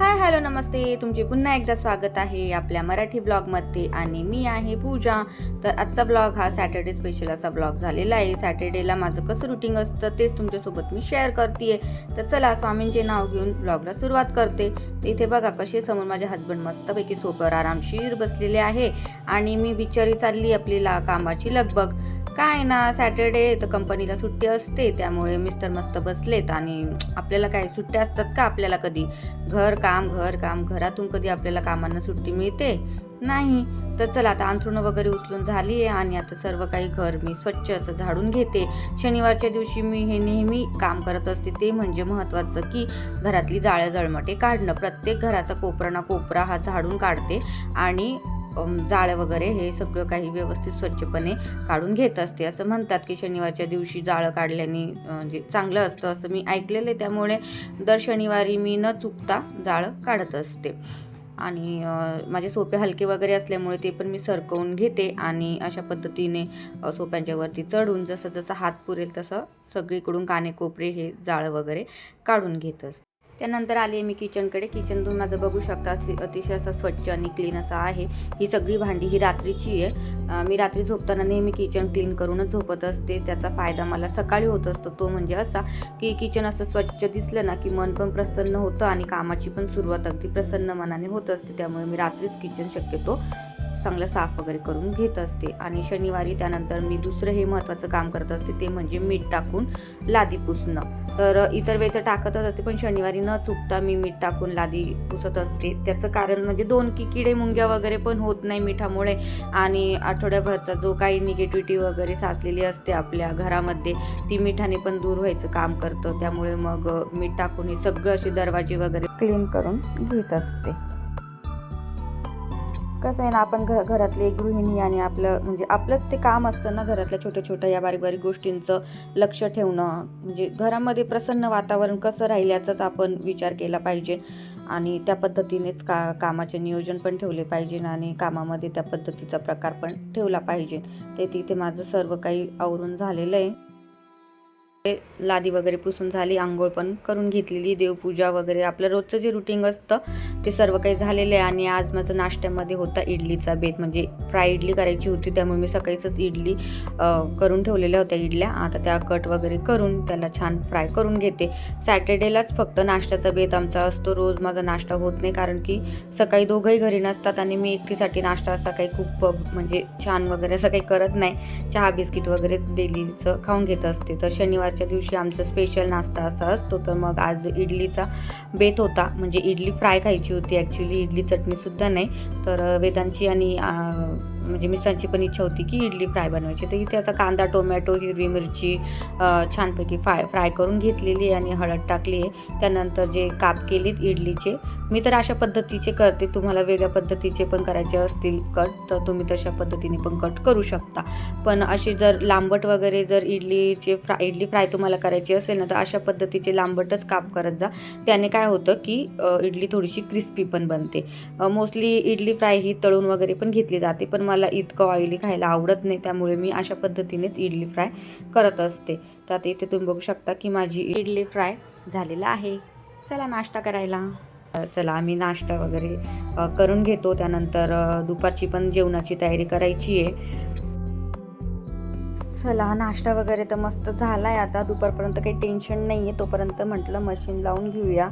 Hi hello नमस्ते. तुमचे पुन्हा एकदा स्वागत आहे आपल्या मराठी ब्लॉगमध्ये आणि मी आहे पूजा. तर आजचा ब्लॉग हा सॅटर्डे स्पेशल असा ब्लॉग झालेला आहे. सॅटर्डेला माझं कसं रुटीन असतं तेच तुमच्यासोबत मी शेअर करते तर चला स्वामींचे नाव घेऊन ब्लॉगला सुरुवात करते. तिथे इथे बघा कसे समोर माझे हस्बंड मस्तपैकी सोप्यावर आरामशीर बसलेले आहे. आणि मी बिचारी चालली आपली ला कामाची लगबग. काय ना सॅटर्डे तर कंपनीला सुट्टी असते त्यामुळे मिस्टर मस्त बसलेत आणि आपल्याला काय सुट्ट्या असतात का आपल्याला कधी? घर काम घर काम. घरातून कधी आपल्याला कामांना सुट्टी मिळते? नाही. तर चला आता अंथरुणं वगैरे उचलून झाली आहे आणि आता सर्व काही घर मी स्वच्छ असं झाडून घेते. शनिवारच्या दिवशी मी हे नेहमी काम करत असते. ते म्हणजे महत्त्वाचं की घरातली जाळ्या जळमटे काढणं. प्रत्येक घराचा कोपरा ना कोपरा हा झाडून काढते आणि जाळं वगैरे हे सगळं काही व्यवस्थित स्वच्छपणे काढून घेत असते. असं म्हणतात की शनिवारच्या दिवशी जाळं काढल्याने म्हणजे चांगलं असतं असं मी ऐकलेलं आहे त्यामुळे दर शनिवारी मी न चुकता जाळं काढत असते. आणि माझे सोपे हलके वगैरे असल्यामुळे ते पण मी सरकवून घेते आणि अशा पद्धतीने सोप्यांच्यावरती सोप्यांच्या वरती चढून जसं जसं हात पुरेल तसं सगळीकडून काने कोपरे हे जाळं वगैरे काढून घेत असते. त्यानंतर आली आहे मी किचनकडे. किचन तुम्ही माझं बघू शकता. अतिशय असं स्वच्छ आणि क्लीन असं आहे. ही सगळी भांडी ही रात्रीची आहे. मी रात्री झोपताना नेहमी किचन क्लीन करूनच झोपत असते. त्याचा फायदा मला सकाळी होत असतो. तो म्हणजे असा की किचन असं स्वच्छ दिसलं ना की मन पण प्रसन्न होतं आणि कामाची पण सुरुवात अगदी प्रसन्न मनाने होत असते. त्यामुळे मी रात्रीच किचन शक्यतो चांगलं साफ वगैरे करून घेत असते. आणि शनिवारी त्यानंतर मी दुसरं हे महत्त्वाचं काम करत असते ते म्हणजे मीठ टाकून लादी पुसणं. तर इतर वेळ तर टाकतच असते पण शनिवारी न चुकता मी मीठ टाकून लादी पुसत असते. त्याचं कारण म्हणजे दोन की किडे मुंग्या वगैरे पण होत नाही मिठामुळे. आणि आठवड्याभरचा जो काही निगेटिव्हिटी वगैरे साचलेली असते आपल्या घरामध्ये ती मिठाने पण दूर व्हायचं काम करतं. त्यामुळे मग मीठ टाकून हे सगळं असे दरवाजे वगैरे क्लीन करून घेत असते. कसं आहे ना आपण घर घरातले एक गृहिणी आणि आपलं म्हणजे आपलंच ते काम असतं ना घरातल्या छोट्या छोट्या या बारीक बारीक गोष्टींचं लक्ष ठेवणं. म्हणजे घरामध्ये प्रसन्न वातावरण कसं राहील याचाच आपण विचार केला पाहिजे. आणि त्या पद्धतीनेच का कामाचे नियोजन पण ठेवले पाहिजे आणि कामामध्ये त्या पद्धतीचा प्रकार पण ठेवला पाहिजे. ते तिथे माझं सर्व काही आवरून झालेलं आहे. लादी वगैरे पुसून झाली आंघोळ पण करून घेतलेली देवपूजा वगैरे. आपलं रोजचं जे रुटीन असतं ते सर्व काही झालेलं आहे. आणि आज माझं नाश्त्यामध्ये होता इडलीचा बेत. म्हणजे फ्राय इडली करायची होती त्यामुळे मी सकाळीच इडली करून ठेवलेल्या होत्या इडल्या. आता त्या कट वगैरे करून त्याला छान फ्राय करून घेते. सॅटर्डेलाच फक्त नाश्त्याचा बेत आमचा असतो. रोज माझा नाश्ता होत नाही कारण की सकाळी दोघंही घरी नसतात आणि मी एकटीसाठी नाश्ता असा काही खूप म्हणजे छान वगैरे असं काही करत नाही. चहा बिस्किट वगैरेच डेलीचं खाऊन घेत असते. तर शनिवार शनिवारच्या दिवशी आमचा स्पेशल नाश्ता असा असतो. तर मग आज इडलीचा बेत होता. म्हणजे इडली फ्राय खायची होती. ॲक्च्युली इडली चटणीसुद्धा नाही. तर वेदांची आणि म्हणजे मिस्टरांची पण इच्छा होती की इडली फ्राय बनवायची. तर इथे आता कांदा टोमॅटो हिरवी मिरची छानपैकी फ्राय फ्राय करून घेतलेली आहे आणि हळद टाकली आहे. त्यानंतर जे काप केलीत इडलीचे मी तर अशा पद्धतीचे करते. तुम्हाला वेगळ्या पद्धतीचे पण करायचे असतील कट तर तुम्ही तशा पद्धतीने पण कट करू शकता. पण असे जर लांबट वगैरे जर इडलीचे फ्राय इडली फ्राय तुम्हाला करायची असेल ना तर अशा पद्धतीचे लांबटच काप करत जा. त्याने काय होतं की इडली थोडीशी क्रिस्पी पण बनते. मोस्टली इडली फ्राय ही तळून वगैरे पण घेतली जाते पण मला मला इतकं ऑइली खायला आवडत नाही त्यामुळे मी अशा पद्धतीनेच इडली फ्राय करत असते. तर इथे तुम्ही बघू शकता की माझी इडली फ्राय झालेला आहे. चला नाश्ता करायला. चला आम्ही नाश्ता वगैरे करून घेतो. त्यानंतर दुपारची पण जेवणाची तयारी करायची आहे. चला नाश्ता वगैरे तर मस्त झाला आहे आता. दुपारपर्यंत काही टेन्शन नाही आहे तोपर्यंत म्हटलं मशीन लावून घेऊया.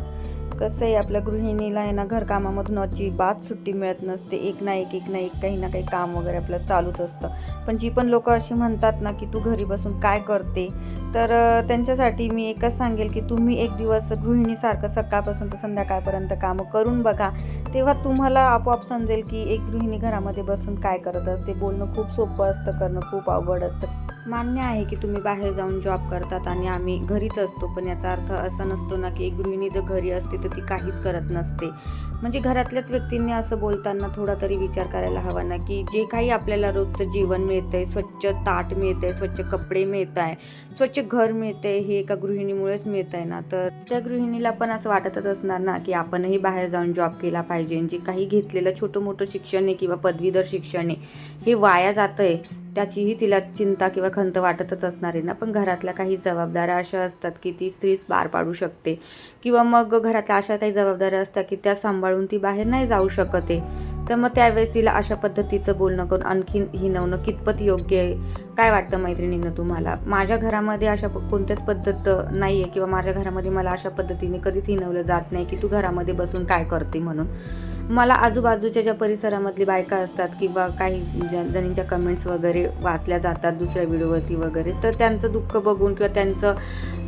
कसं आहे आपल्या गृहिणीला आहे ना घरकामामधून अजिबात सुट्टी मिळत नसते. एक ना एक एक ना एक काही ना काही काम वगैरे आपलं चालूच असतं. पण जी पण लोक अशी म्हणतात ना की तू घरी बसून काय करते? तर त्यांच्यासाठी मी एकच सांगेल की तुम्ही एक दिवस गृहिणीसारखं सकाळपासून तर संध्याकाळपर्यंत कामं करून बघा. तेव्हा तुम्हाला आपोआप समजेल की एक गृहिणी घरामध्ये बसून काय करत असते? बोलणं खूप सोपं असतं करणं खूप अवघड असतं. मान्य आहे की तुम्ही बाहेर जाऊन जॉब करतात आणि आम्ही घरीच असतो पण याचा अर्थ असा नसतो ना की एक गृहिणी जर घरी असते तर ती काहीच करत नसते. म्हणजे घरातल्याच व्यक्तींनी असं बोलताना थोडा तरी विचार करायला हवा ना की जे काही आपल्याला रोजचं जेवण आहे स्वच्छ ताट मिळतंय स्वच्छ कपडे मिळत आहे स्वच्छ घर मिळतंय हे एका गृहिणीमुळेच मिळत आहे ना. तर त्या गृहिणीला पण असं वाटतच असणार ना की आपणही बाहेर जाऊन जॉब केला पाहिजे. जे काही घेतलेलं छोटं मोठं शिक्षण आहे किंवा पदवीधर शिक्षण आहे हे वाया जातं आहे त्याचीही तिला चिंता किंवा खंत वाटतच असणार आहे ना. पण घरातल्या काही जबाबदाऱ्या अशा असतात की ती स्त्रीच पार पाडू शकते. किंवा मग घरातल्या अशा काही जबाबदाऱ्या असतात की त्या सांभाळून ती बाहेर नाही जाऊ शकत. आहे तर मग त्यावेळेस तिला अशा पद्धतीचं बोलणं करून आणखीन हिनवणं कितपत योग्य आहे? काय वाटतं मैत्रिणींना तुम्हाला? माझ्या घरामध्ये अशा कोणत्याच पद्धत नाही आहे किंवा माझ्या घरामध्ये मला अशा पद्धतीने कधीच हिनवलं जात नाही की तू घरामध्ये बसून काय करते म्हणून. मला आजूबाजूच्या ज्या परिसरामधली बायका असतात किंवा काही जणींच्या कमेंट्स वगैरे वाचल्या जातात दुसऱ्या व्हिडिओवरती वगैरे तर त्यांचं दुःख बघून किंवा त्यांचं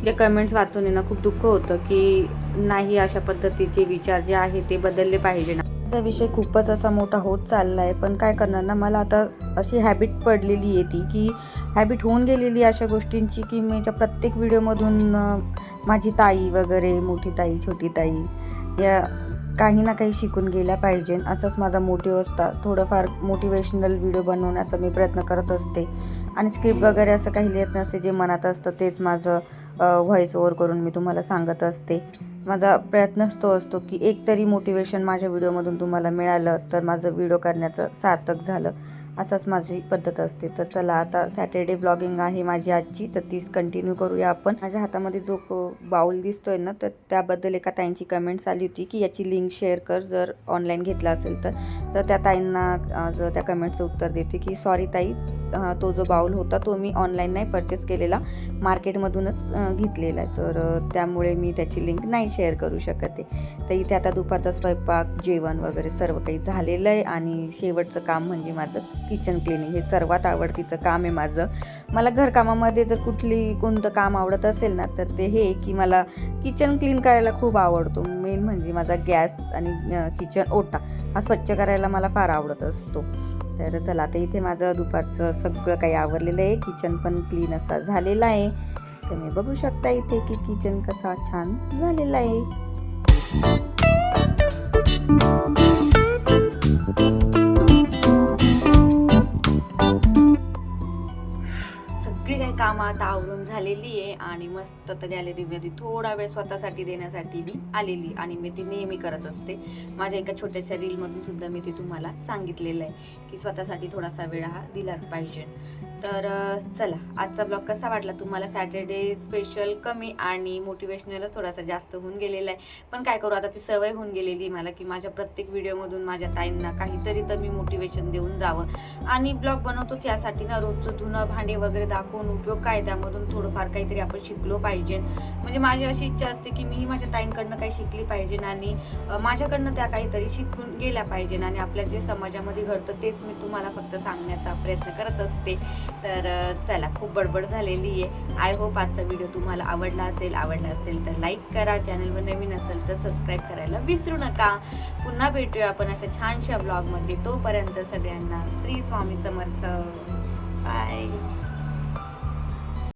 जे कमेंट्स वाचून येणं खूप दुःख होतं की नाही अशा पद्धतीचे विचार जे आहे ते बदलले पाहिजे ना. माझा विषय खूपच असा मोठा होत चालला आहे पण काय करणार ना मला आता अशी हॅबिट पडलेली आहे ती की हॅबिट होऊन गेलेली अशा गोष्टींची की मी त्या प्रत्येक व्हिडिओमधून माझी ताई वगैरे मोठी ताई छोटी ताई या काही ना काही शिकून गेल्या पाहिजे. असंच माझा मोटिव असता. थोडंफार मोटिवेशनल व्हिडिओ बनवण्याचा मी प्रयत्न करत असते. आणि स्क्रिप्ट वगैरे असं काही लिहित नसते जे मनात असतं तेच माझं व्हॉइस ओवर करून मी तुम्हाला सांगत असते. माझा प्रयत्नच तो असतो की एक तरी मोटिवेशन माझ्या व्हिडिओमधून तुम्हाला मिळालं तर माझं व्हिडिओ करण्याचं सार्थक झालं. असंच माझी पद्धत असते. तर चला आता सॅटर्डे ब्लॉगिंग आहे माझी आजची. तर तीच कंटिन्यू करूया आपण. माझ्या हातामध्ये जो बाऊल दिसतोय ना तर त्याबद्दल एका ताईंची कमेंट्स आली होती की याची लिंक शेअर कर जर ऑनलाईन घेतला असेल तर. तर त्या ताईंना जर त्या कमेंटचं उत्तर देते की सॉरी ताई तो जो बाऊल होता तो मी ऑनलाईन नाही परचेस केलेला. मार्केटमधूनच घेतलेला आहे. तर त्यामुळे मी त्याची लिंक नाही शेअर करू शकत आहे. तर इथे आता दुपारचा स्वयंपाक जेवण वगैरे सर्व काही झालेलं आहे आणि शेवटचं काम म्हणजे माझं किचन क्लिनिंग हे सर्वात आवडतीचं काम आहे माझं. मला घरकामामध्ये जर कुठली कोणतं काम आवडत असेल ना तर ते हे की मला किचन क्लीन करायला खूप आवडतो. मेन म्हणजे माझा गॅस आणि किचन ओटा हा स्वच्छ करायला मला फार आवडत असतो. तर चला आता इथे माझं दुपारचं सगळं काही आवरलेलं आहे. किचन पण क्लीन असा झालेला आहे. तर मी बघू शकता इथे की किचन कसा छान झालेला आहे. सगळी कामं आता आवरून झालेली आहे आणि मस्त तर गॅलरीमध्ये थोडा वेळ स्वतःसाठी देण्यासाठी मी आलेली आणि मी ती नेहमी करत असते. माझ्या एका छोट्याशा रीलमधून सुद्धा मी ते तुम्हाला सांगितलेलं आहे की स्वतःसाठी थोडासा वेळ हा दिलाच पाहिजे. तर चला आजचा ब्लॉग कसा वाटला? तुम्हाला सॅटर्डे स्पेशल कमी आणि मोटिवेशनलच थोडासा जास्त होऊन गेलेला आहे. पण काय करू आता ती सवय होऊन गेलेली मला की माझ्या प्रत्येक व्हिडिओमधून माझ्या ताईंना काहीतरी तर मी मोटिवेशन देऊन जावं. आणि ब्लॉग बनवतोच यासाठी ना रोजचं धुणं भांडे वगैरे दाखवून उपयोग काय त्यामधून थोडंफार काहीतरी आपण शिकलो पाहिजे. म्हणजे माझी अशी इच्छा असते की मी माझ्या ताईंकडनं काही शिकली पाहिजे आणि माझ्याकडनं त्या काहीतरी शिकून गेल्या पाहिजे आणि आपल्या जे समाजामध्ये घडतं तेच मी तुम्हाला फक्त सांगण्याचा प्रयत्न करत असते. तर चला खूप बडबड झालेली आहे. आय होप आजचा व्हिडिओ तुम्हाला आवडला असेल आवडला असेल तर लाईक करा. चॅनलवर नवीन असेल तर सबस्क्राईब करायला विसरू नका. पुन्हा भेटूया आपण अशा छानशा ब्लॉगमध्ये तोपर्यंत सगळ्यांना श्री स्वामी समर्थ.